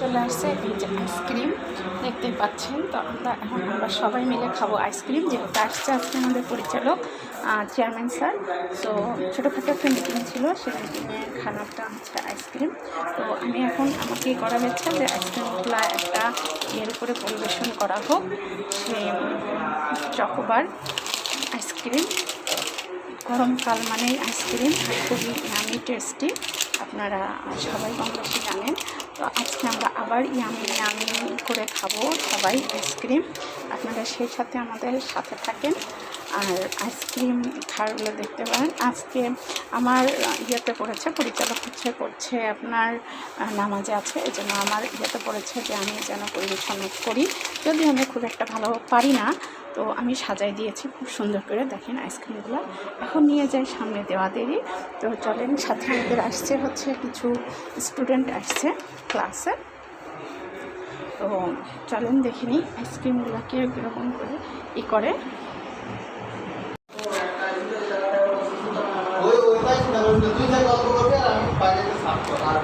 চলে আসছে এই যে আইসক্রিম দেখতে পাচ্ছেন। তো আমরা এখন আমরা সবাই মিলে খাব আইসক্রিম, যেহেতু আসছে আজকে আমাদের পরিচালক চেয়ারম্যান স্যার। তো ছোটোখাটো একটা মিটিং ছিল, সেই মিটিংয়ে খানাটা হচ্ছে আইসক্রিম। তো আমি এখন আমাকে করা হয়েছে যে আইসক্রিমগুলো একটা ইয়ের উপরে পরিবেশন করা হোক সে চকোবার আইসক্রিম। গরমকাল মানে আইসক্রিম, খুবই নামি টেস্টি আপনারা সবাই বেশি জানেন। আজকে আমরা আবার ইয়ামি ইয়ামি করে খাব সবাই আইসক্রিম। আপনারা সেই সাথে আমাদের সাথে থাকেন। আর আইসক্রিম খাওয়াগুলো দেখতে পারেন। আজকে আমার ইয়েতে পড়েছে, পরিচালক হচ্ছে, করছে আপনার নামাজে আছে। এই জন্য আমার ইয়েতে পড়েছে যে আমি যেন পরিবেশন করি। যদি আমি খুব একটা ভালো পারি না তো আমি সাজাই দিয়েছি, খুব সুন্দর করে দেখেন আইসক্রিমগুলো। এখন নিয়ে যাই সামনে দেওয়া দেরি তো চলেন, সাথে আমাদের আসছে হচ্ছে কিছু স্টুডেন্ট আসছে ক্লাসে। তো চলেন দেখে নিই আইসক্রিমগুলোকে কীরকম করে ই করে। আর আমি বাইরে সাফ করব আর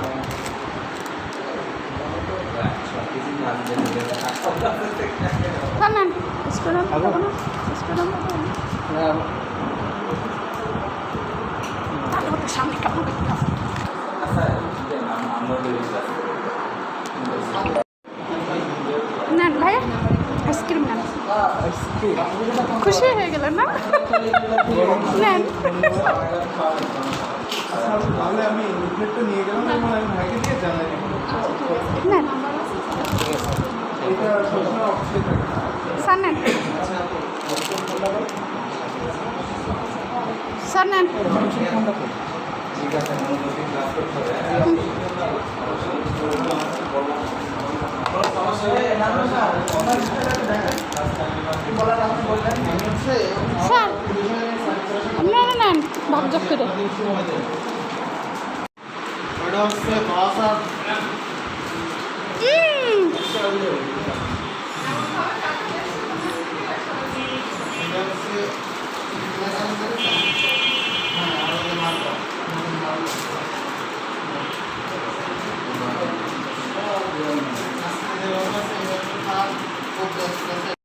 না ভাইয়া আইসক্রিম নেন খুশি হয়ে গেলেন না নেন নেন স্যার নেন। স্যার নেন। স্যার